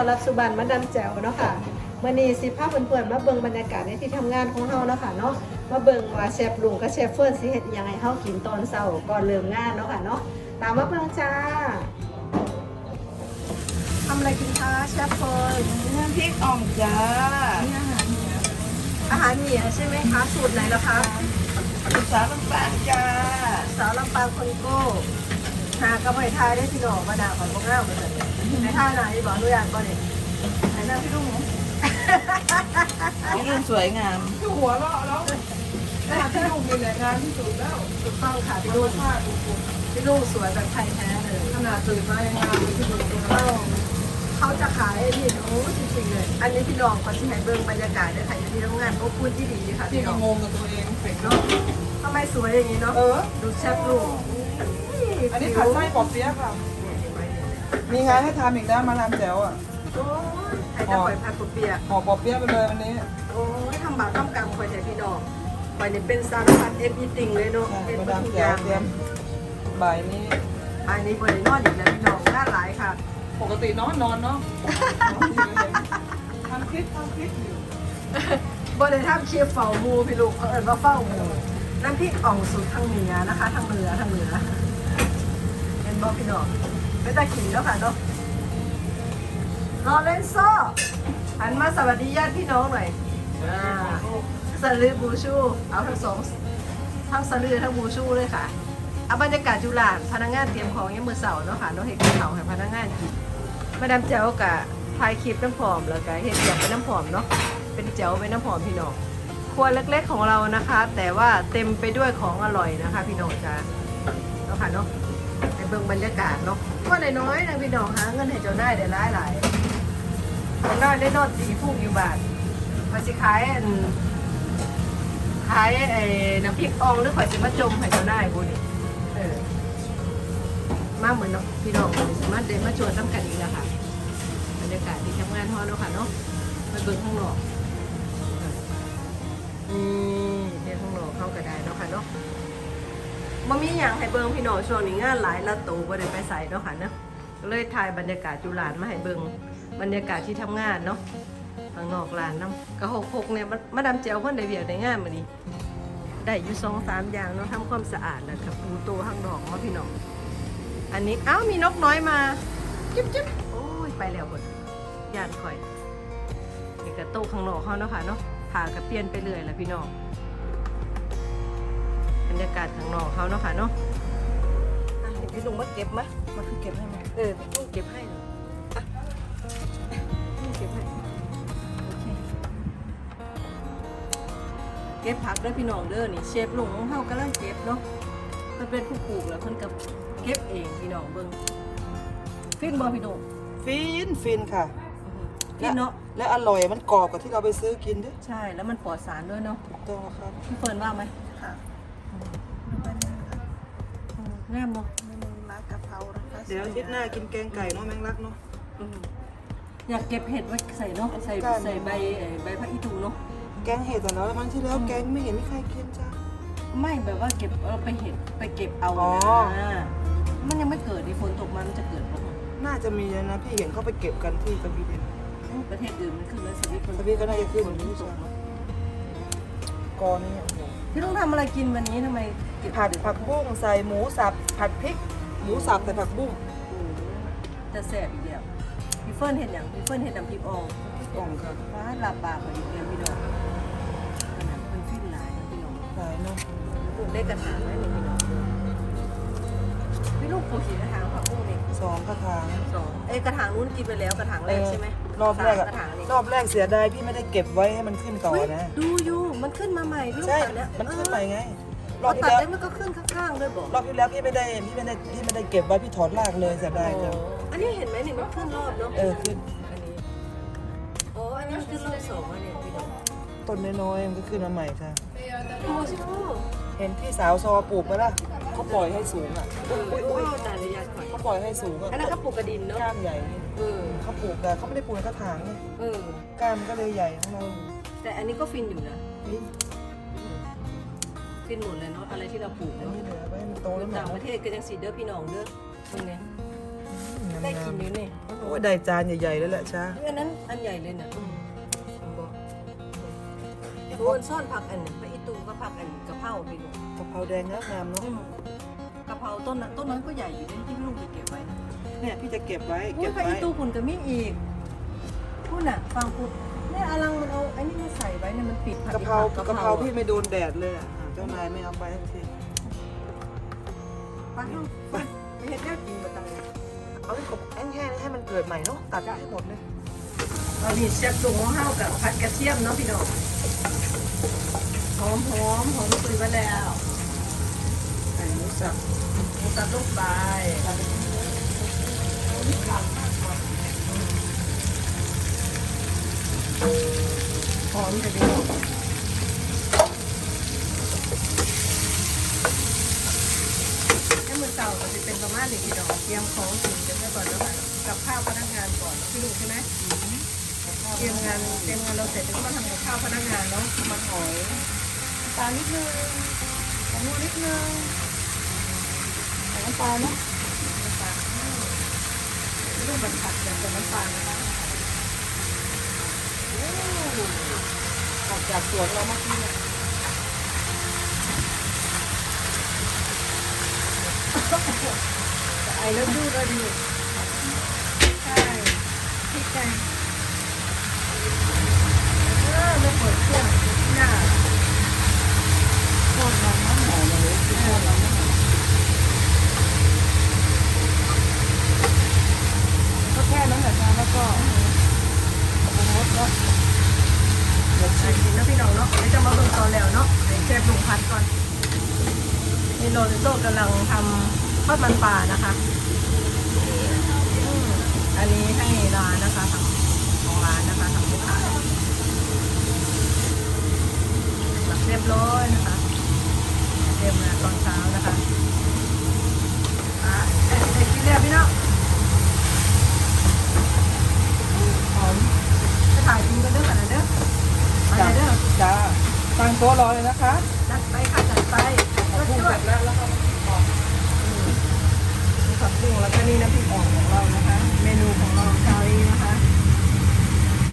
อนรับสุบันมาดันแจ๋วเนาะค่ะมื่อนี้สิพาเพื่อนๆมาเบิ่งบรรยากาศในที่ทำงานของเฮาเนาะค่ะเนาะมาเบิ่งว่าเชฟลุงกับเชฟเฟิร์นสิเฮ็ดอิหยังไงเฮากินตอนเช้าก่อนเริ่มงานเนาะค่ะเนาะตามมาเบิ่งจ้าทำอะไรกินคะเชฟเฟิร์นน้ำพริกอ่องจ้านี่อาหารเหนืออาหารเหนือใช่ไหมคะสูตรไหนล่ะคะลูกสาวลำปางจ้าสาวลำปางคนโก้หากระเพยทายได้พี่น้องมาด่าของพวกเราไปเลย ในท่าไหนบอกตัวอย่างก่อนเลยไหนหน้าพี่ลุงนี่เรื่องสวยงามหัวเราะแล้วหน้าที่ลุงมีแหล่งงานที่สุดแล้วถูกต้องค่ะพี่ลุงผ้าอุปกรณ์พี่ลุงสวยแบบไทยแท้เลยขนาดตื่นมายังงานที่ลุงถูกต้องเขาจะขายนี่โอ้จริงๆเลย อันนี้พี่น้องเขาที่ให้เบิ่งบรรยากาศได้ค่ะอยู่ที่โรงงานอบอุ่นที่ดีค่ะที่พี่น้ก็องงงกับตัวเองเผ็ดเนาะทำไมสวยอย่างนี้เนาะเออดูแชฟลุงอันนี้ผัดไส้ปอบเปี๊ยะค่ะเนี่ยเห็นไห มเนี่ยมีงานให้ทำอีกนะมาทำแจ๋วอะโอ้ยใครจะปล่อยผัดปุเปียกห่อปอบเปี๊ยะไปเลยวันนี้ โอ้ยทำบาปทำกรรมคอยแทนพี่น้องคอยเนี่ยเป็นสารพัดเอฟอีติงเลยเนาะใช่เป็นมาทุดามกอแจ๋วย่างเตรียมบ่ายนี้ อันนี้บริโนอนอีกแล้วพี่น้องน่าหลายค่ะ ปกตินอนนอนเนาะทำคลิปทำคลิปอยู่บริทำเคียเฝ้าหมูพี่ลูกเขาเอิญว่าเฝ้าหมูน้ำพริกอ่องสูตรทางเหนือนะคะ ทางเหนือทางเหนือเห็นบอกพี่น้อ งไม่ต้องขิงแล้วค่ะเนาะรอเลนโซ่หันมาสวัสดีญาติพี่น้องหน่อยอ่าสลือบูชูเอาทั้งสองทั้งสลือทั้งบูชูเลยค่ะเอาบรรยากาศจุฬาพนักงานเตรียมของยังมือเสาร์เนาะค่ะเนาะเฮ็ดกับเขาวให้พนักงานกินมาดามแจ๋วกะถ่ายคลิปน้ำผอมแล้วก็เฮ็ดอย่างเป็นน้ำผอมเนาะเป็นแจ๋วเป็นน้ำผอมพี่น้องครัวเล็กๆของเรานะคะ แต่ว่าเต็มไปด้วยของอร่อยนะคะ พี่น้องจ้าเนาะค่ะเนาะใน เบื้องบรรยากาศเนาะว่าน้อยๆนะพี่น้องหาเงินให้เจ้าได้ได้หลายหลายๆเจ้าได้ได้นอนตีพุ่งอยู่บาทมาสิขายอันขายไอ้น้ำพริกอ่องหรือข่อยสิมาจมให้เจ้าได้บุนี่เออมาเหมือนเนาะพี่น้องสามารถเดินมาชวนซ้ำกันอีกแล้วค่ะบรรยากาศที่ทำงานฮอเนาะค่ะเนาะมาเบิ่งข้างนอกนี่เดินข้างนอกเข้าก็ได้เนาะค่ะเนาะ บ่มีหยังให้เบิ่งพี่น้องช่วงนี้งานหลายละโตบ่ได้ไปใส่เนาะค่ะเนาะก็เลยถ่ายบรรยากาศจุฬามาให้เบิ่งบรรยากาศที่ทำงานเนาะข้างนอกลานน้ำกระหกหกเนี่ยมาดามเจียวเพิ่นได้เวียกได้งานมื้อนี้ได้อยู่สองสามอย่างเนาะทำความสะอาดนะครับปูโตข้างดอกมาพี่น้องอันนี้อ้าวมีนกน้อยมาจิ๊บจิ๊บโอ้ยไปแล้วคนยานคอยนี่กระโตะข้างนอกเขาเนาะค่ะเนาะผ่ากระเปลี่ยนไปเรื่อยแหละพี่น้อง บรรยากาศข้างนอกเขาเนาะค่ะเนาะอะเดี๋ยวพี่ลุงมาเก็บมะมาคือเก็บให้ไหมเออพี่ลุงเก็บให้เหรออะพี่ลุงเก็บให้โอเคเก็บผักเด้อพี่น้องเด้อนี่เชฟลุงของเฮากำลังเก็บเนาะเพิ่นเป็นผู้ปลูกแล้วเพิ่นก็เก็บเองพี่น้องเบิ่งฟินบ่พี่น้องฟินฟินค่ะ ฟินเนาะและอร่อยมันกรอบกว่าที่เราไปซื้อกินด้วยใช่แล้วมันปลอดสารด้วยเนาะถูกต้องครับพี่เฟิร์นว่าไหม ค่ะ อืม งามเนาะเมนูร้านกะเพรานะคะเดี๋ยวอาทิตย์หน้ากินแกงไก่เนาะแมงลักเนาะอืมอยากเก็บเห็ดไว้ใส่เนาะใส่กันใส่ใบเอ่อใบพระอีตูเนาะแกงเห็ดแต่แล้ววันที่แล้วแกงไม่เห็นมีใครกินจ้า ไม่แบบว่าเก็บเอาไปเห็ดไปเก็บเอาอ๋อ นะมันยังไม่เกิดดิฝนตกมามันจะเกิดปะน่าจะมีนะพี่เห็นเขาไปเก็บกันที่สวีเดน ประเทศอื่นมันขึ้นแล้วสวิตสวีก็น่าจะขึ้นฝนตกเนาะ กอนี่โอ้โห พี่ต้องทำอะไรกินวันนี้ทำไมเก็บผัดผักบุ้งใส่หมูสับผัดพริก หมูสับใส่ผักบุ้งโอ้โหจะแสบอีกแล้วพี่เฟิร์นเห็นอย่างพี่เฟิร์นเห็นน้ำพริกอ่องพริกอ่องค่ะฟ้าลาบปากอีกแล้วพี่น้องขนาดเป็นฟินหลายนะพี่น้องใส่เนาะปลูกได้กระถางไหมเนี่ยพี่น้องพี่ลูกปลูกกี่กระถางผักบุ้งนี่สองกระถางสองเอ้ยกระถางนู้นกินไปแล้วกระถางแรกใช่ไหมรอบแรกสามอะกระถางนี่รอบแรกเสียดายพี่ไม่ได้เก็บไว้ให้มันขึ้นต่อเฮ้ยนะ ดูอยู่ มันขึ้นมาใหม่พี่ลูกใช่ ตัดเนี่ยมันขึ้นใหม่ไงรรออบบที่ตัดแล้วได้มันก็ขึ้นข้างๆด้วยบอกรอบที่แล้วพี่ไม่ได้ พี่ไม่ได้ พี่ไม่ได้เก็บไว้พี่ถอดรากเลยเสียดายจังอันนี้เห็นไหมนี่มันขึ้นรอบเนาะเออขึ้นอันนี้อ๋ออันนี้มันขึ้นรอบสองอันเนี่ยพี่น้องต้นน้อยๆมันก็ขึ้นมาใหม่ค่ะโอ้โหเห็นพี่สาวซอปลูกไหมล่ะเขาปล่อยให้สูงอะเออโอ้ยตายระยะก่อนเขาปล่อยให้สูงอะอันนั้นก็ปลูกกระดินเนาะก้านใหญ่นี่เออเขาปลูกแต่เขาไม่ได้ปลูกในกระถางนี่เออ ก้านมันก็เลยใหญ่ของเรา แต่อันนี้ก็ฟินอยู่นะ นี่ฟินหมดเลยเนาะอะไรที่เราปลูกอันเนาะนี้เหลือไว้ให้มันโตอแล้วยู่หน่ต่างอประเทศก็ยังสีเด้อพี่น้องเด้อตรงเนี้ยงได้กินอยู่นี่โอ้ยได้จานใหญ่ๆแล้วแหละช้าเฮ้ยอันนั้นอันใหญ่เลยเนี่ยบอกโดนซ่อนผักอันนี้ไปอีตูก็ผักอันกะเพราพี่ลูกกะเพราแดงงามงามๆเนาะกะเพราต้นนั้นต้นนั้นก็ใหญ่อยู่ด้วยที่พี่ลูกจะเก็บไว้นะเนี่ยพี่จะเก็บไว้อุ้เก็ยบไปไว้อีตูคุณก็มีอีกพูดน่ะฟังพูด เนี่ยอลังมันเอาไอ้นี่มาใส่ไว้เนี่ยมันปิดผัดกะเพรากผัดกะเพราพี่ไม่โดนแดดเลยอะอ่าเจ้านายไม่เอาไปทักทีไปเถอะไปไปเห็ดแน่กินมาตังเลยเอาให้กบแห้งๆให้มันเกิดใหม่เนาะตัดให้หมดเลยเอาดิเชฟสูงของเฮากับผัดกระเทียมเนาะพี่น้องหอมหอมหอมคุยไปแล้วใส่หมูสับหมูสับลงไป หอมจะดีให้มือเก่าก็จะเป็นประมาณหนี้พี่น้องเตรียมของถึงกันไว้ก่อนแล้วค่ะกับข้าวพนักงานก่อนพี่ลูกใช่ไหมเตรียมงานเตรียมงานเราเสร็จแล้วก็มาทำกับข้าวพนักงานเนาะมันหอยตาลนิดนึงขนมนิดนึงใส่น้ำตาเนาะน้ำตาลูกบรรทัดแบบกับน้ำตาลนะคะ ออกจากสวนเราเมื่อกี้เนี่ยไอแล้วดูเลยดิใช่พี่แกงเออไม่เปิดเครื่องหน้า ทอดมันน้ำหอมเลยคือทอดมันน้ำหอม ก็แค่นั้นแหละจ้าแล้วก็โอ้โหก็เดี๋ยวชิมกิ นนะพี่น้องเนาะเดี๋ยวจะมาเบิ่งตอนแล้วเนาะเชฟลุงพัดก่อนนี่โรนิโต้กำลังทำทอดมันปลานะคะอันนี้ให้ร้านนะคะทำของร้านนะคะทำลูกค้าหลักเรียบร้อยนะคะเตรียมมาตอนเช้านะคะอะเด็ดเด็ดกินแล้วพี่น้องหอมไปถ่ายกินกันเด้อกันนะเด้อมาเลยเด้อ จ้าตั้ง โต๊ะรอเลยนะคะจัดไปค่ะจัดไปก็พุ่งช่วเสยร็จแล้วแล้วก็ออกมีผักบุ้งแล้วก็นี่น้ำพริกอ่องของเรานะคะ เมนูของเราเช้านี้นะคะ